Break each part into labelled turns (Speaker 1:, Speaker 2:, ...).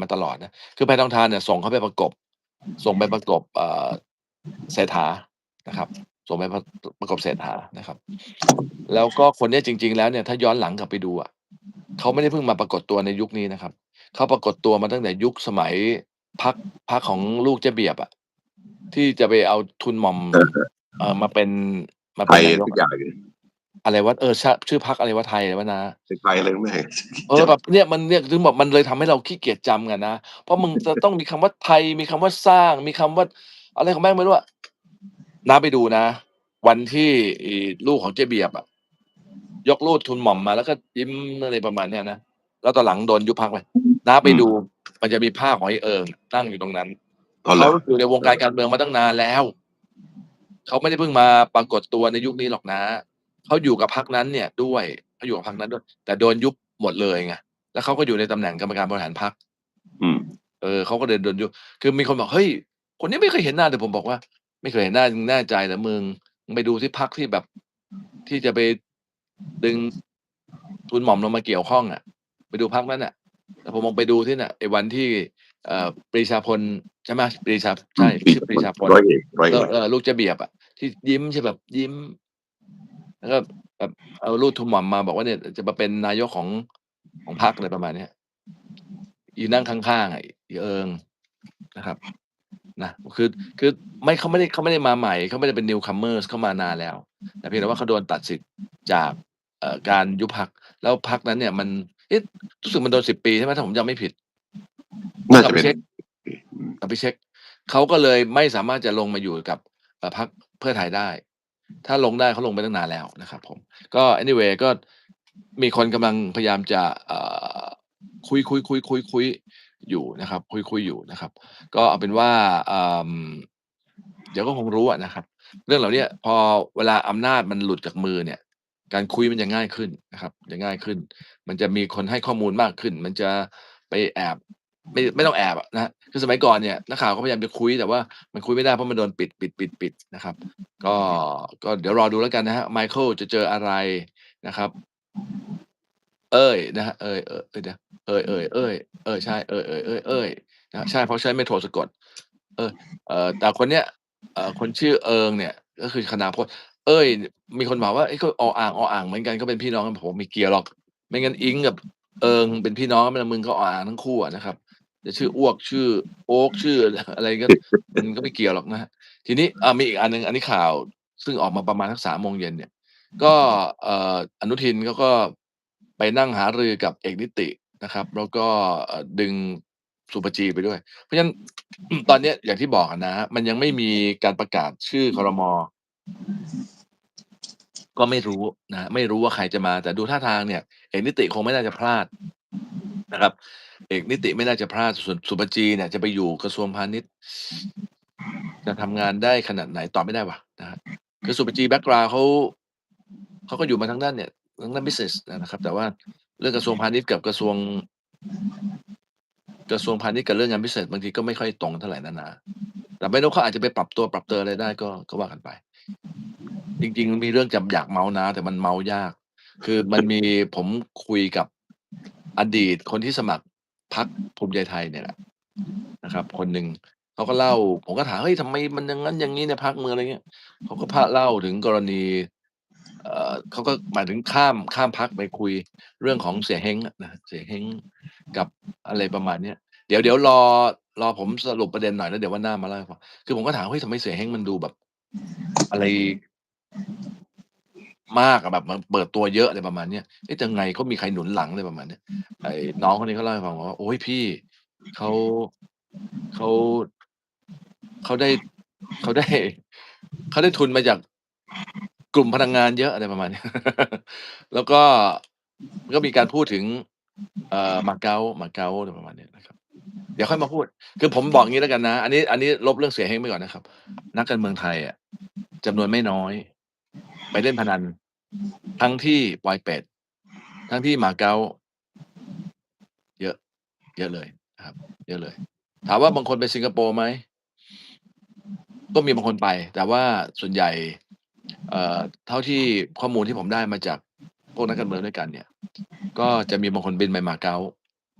Speaker 1: มาตลอดนะ คือแพทองทานเนี่ยส่งเขาไปประกบ ส่งไปประกบเอ่อเศรษฐานะครับ ส่งไปประประกบเศรษฐานะครับ แล้วก็คนเนี้ยจริง ๆ แล้วเนี่ยถ้าย้อนหลังกลับไปดูอะเขาไม่ได้เพิ่งมาปรากฏตัวในยุคนี้นะครับเขาปรากฏตัวมาตั้งแต่ยุคสมัยพรรคพรรคของลูกเจ๊เบียบอะที่จะไปเอาทุนหม่อม
Speaker 2: เออ
Speaker 1: เอ่อมาเป็นมา
Speaker 2: ไท
Speaker 1: เป็น
Speaker 2: ย
Speaker 1: นายก
Speaker 2: ทุก
Speaker 1: อะ
Speaker 2: อย่างเลย
Speaker 1: อะไรวะเออชชื่อพรรคอะไรวะไทยอะไรวะน้า?
Speaker 2: ไทยอะไรไม่
Speaker 1: เออแบบเนี่ยมันเนี่ยถึงบอกมันเลยทำให้เราขี้เกียจจำกันนะ เพราะมึงจะต้องมีคำว่าไทยมีคำว่าสร้าง มีคำว่า อะไรของแม่งไม่รู้อะน้าไปดูนะ วันที่ไอ้ลูกของเจ๊เบียบอะยกลูกทุนหม่อมมาแล้วก็ยิ้มอะไรประมาณเนี้ยนะแล้วตอนหลังโดนยุบพรรคไปน้าไป
Speaker 2: อืม
Speaker 1: ดู มันจะมีภาพของไอ้เอิงนั่งอยู่ตรงนั้น
Speaker 2: อ๋อเหร
Speaker 1: เขา
Speaker 2: อ?
Speaker 1: อยู่ในวงการการเมืองมาตั้งนานแล้ว เขาไม่ได้เพิ่งมาปรากฏตัวในยุคนี้หรอกน้า เขาอยู่กับพรรคนั้นเนี่ยด้วยเขาอยู่กับพรรคนั้นด้วย แต่โดนยุบหมดเลยไงแล้วเขาก็อยู่ในตำแหน่งกรรมการบริหารพรรค
Speaker 2: อืม
Speaker 1: เออเขาก็เลยโดนยุบคือมีคนบอก"เฮ้ยคนนี้ไม่เคยเห็นหน้า"แต่ผมบอกว่า"ไม่เคยเห็นหน้ามึงแน่ใจเหรอมึง?มึงไปดูสิพรรคที่แบบ ที่จะไปดึงทุนหม่อมลงมาเกี่ยวข้องอะไปดูพรรคนั้นน่ะแต่ผมลองไปดูสิน่ะไอ้วันที่เอ่อปรีชาพลใช่ไหม?ปรีชา
Speaker 2: อื
Speaker 1: ใช่
Speaker 2: มปรี
Speaker 1: ชื่อ
Speaker 2: ชา
Speaker 1: ปรี
Speaker 2: พล
Speaker 1: ชาพล
Speaker 2: ร้อยเอกร้อย
Speaker 1: เอ
Speaker 2: เอ
Speaker 1: อ
Speaker 2: ก
Speaker 1: เออลูกเจ๊เบียบอะที่ยิ้มใช่แบบยิ้ม แล้วก็แบบเอาลูกทุนหม่อมมาบอกว่าเนี่ยจะมาเป็นนายกของของพรรคอะไรประมาณเนี้ยอีนั่งข้างๆอะอีเอิงนะครับนะคือคือไม่เขาไม่ได้เขาไม่ได้มาใหม่เขาไม่ได้เป็น newcomers เขามานานแล้ว แต่เพียงแต่ว่าเขาโดนตัดสิทธิ์จากเอ่อการยุบพรรคแล้วพรรคนั้นเนี่ยมันเอ๊ะรู้สึกมันโดน10ปีใช่ไหม?ถ้าผมจำไม่ผิดผ
Speaker 2: น่าม
Speaker 1: กลั
Speaker 2: จะ
Speaker 1: บไป
Speaker 2: เป็น
Speaker 1: เช็ก
Speaker 2: อืม
Speaker 1: กลับไปเช็กเขาก็เลยไม่สามารถจะลงมาอยู่กับเอ่อพรรคเพื่อไทยได้ ถ้าลงได้เขาลงไปตั้งนานแล้วนะครับผมก็ anyway ก็มีคนกำลังพยายามจะเอ่อคุยๆๆๆๆอยู่นะครับ คุยๆอยู่นะครับ ก็เอาเป็นว่าเดี๋ยวก็คงรู้นะครับ เรื่องเหล่านี้พอเวลาอำนาจมันหลุดจากมือเนี่ย การคุยมันจะง่ายขึ้นนะครับจะง่ายขึ้น มันจะมีคนให้ข้อมูลมากขึ้น มันจะไปแอบไม่ไม่ต้องแอบนะคือสมัยก่อนเนี่ยนักข่าวก็พยายามจะคุยแต่ว่ามันคุยไม่ได้เพราะมันโดนปิดปิดๆๆนะครับ ก็ก็เดี๋ยวรอดูแล้วกันนะครับไมเคิลจะเจออะไรนะครับ เอ้ยนะครับเอ้ยเอ่อเดี๋ยวเอ้ยเอ้ยเอ้ยเออใช่เอ้ยเอ้ยเอ้ยเอ้ยนะใช่เพราะใช้เมโทรสะกด เออเออแต่คนเนี้ยเออคนชื่อเอิงเนี่ย ก็คือคณาพจน์เอ้ย มีคนบอกว่าเอ๊ะก็ออ่างออ่างเหมือนกันก็เป็นพี่น้องกันผมไม่เกี่ยวหรอก ไม่งั้นอิงกับเอิงเป็นพี่น้องกันไหมล่ะมึงก็ออ่างทั้งคู่นะครับ จะชื่ออ้วกชื่อ โอ๊กชื่ออะไรก็มันก็ไม่เกี่ยวหรอกนะครับทีนี้อ่ามีอีกอันหนึ่งอันนี้ข่าว ซึ่งออกมาประมาณสัก3โมงเย็นเนี่ย ก็เอ่ออนุทินเขาก็ไปนั่งหารือกับเอกนิตินะครับ แล้วก็ดึงสุภาจีไปด้วย เพราะฉะนั้นตอนนี้อย่างที่บอกนะมันยังไม่มีการประกาศชื่อคอรมอ.ก็ไม่รู้นะไม่รู้ว่าใครจะมา แต่ดูท่าทางเนี่ย เอกนิติคงไม่น่าจะพลาด นะครับ เอกนิติไม่น่าจะพลาดส่วนสุภาจีเนี่ยจะไปอยู่กระทรวงพาณิชย์ จะทำงานได้ขนาดไหนตอบไม่ได้วะนะครับคือสุภาจีแบ็กกราวเขาเขาก็อยู่มาทางด้านเนี่ยทางด้านบิซิเนสนะครับ แต่ว่าเรื่องกระทรวงพาณิชย์กับกระทรวง กระทรวงพาณิชย์กับเรื่องงานบิซิเนสบางทีก็ไม่ค่อยตรงเท่าไหร่นะน้าแต่ไม่รู้เขาอาจจะไปปรับตัวปรับเตออะไรได้ก็ก็ว่ากันไป จริง ๆ มีเรื่องจะอยากเมาท์น้าแต่มันเมาท์ยาก คือมันมีผมคุยกับ อดีตคนที่สมัครพรรคภูมิใจไทยเนี่ยแหละนะครับ คนหนึ่งเขาก็เล่า ผมก็ถาม"เฮ้ยทำไมมันอย่างงั้นอย่างงี้ในพรรคมึง"อะไรเงี้ยเขาก็พะเล่าถึงกรณี เอ่อเขาก็หมายถึงข้ามข้ามพรรคไปคุยเรื่องของเสียเฮ้งนะเสียเฮ้งกับอะไรประมาณเนี้ยเดี๋ยวเดี๋ยวรอรอผมสรุปประเด็นหน่อยแล้วเดี๋ยววันหน้ามาเล่าให้ฟังคือผมก็ถาม"เฮ้ยทำไมเสียเฮ้งมันดูแบบ อะไร มากอะแบบมันเปิดตัวเยอะ"อะไรประมาณเนี้ย"เอ๊ะยังไงเขามีใครหนุนหลัง"อะไรประมาณเนี้ยไอ้น้องคนนี้เขาเล่าให้ฟังว่า"โอ๊ยพี่เขาเขาเขาได้เขาได้เขาได้ทุนมาจากกลุ่มพลังงานเยอะ"อะไรประมาณเนี้ย แล้วก็ก็มีการพูดถึง เอ่อมาเก๊ามาเก๊าอะไรประมาณเนี้ยนะครับ เดี๋ยวค่อยมาพูด คือผมบอกงี้แล้วกันนะ อันนี้ อันนี้ลบเรื่องเสียเฮ้งไปก่อนนะครับ นักการเมืองไทยอะจำนวนไม่น้อย ไปเล่นพนัน ทั้งที่ปอยเป็ด ทั้งที่มาเก๊าเยอะ เยอะเลยครับ เยอะเลย ถามว่าบางคนไปสิงคโปร์ไหม?ก็มีบางคนไป แต่ว่าส่วนใหญ่ เอ่อ เท่าที่ข้อมูลที่ผมได้มาจากพวกนักการเมืองด้วยกันเนี่ย ก็จะมีบางคนบินไปมาเก๊า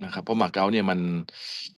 Speaker 1: นะครับ เพราะมาเก๊าเนี่ยมัน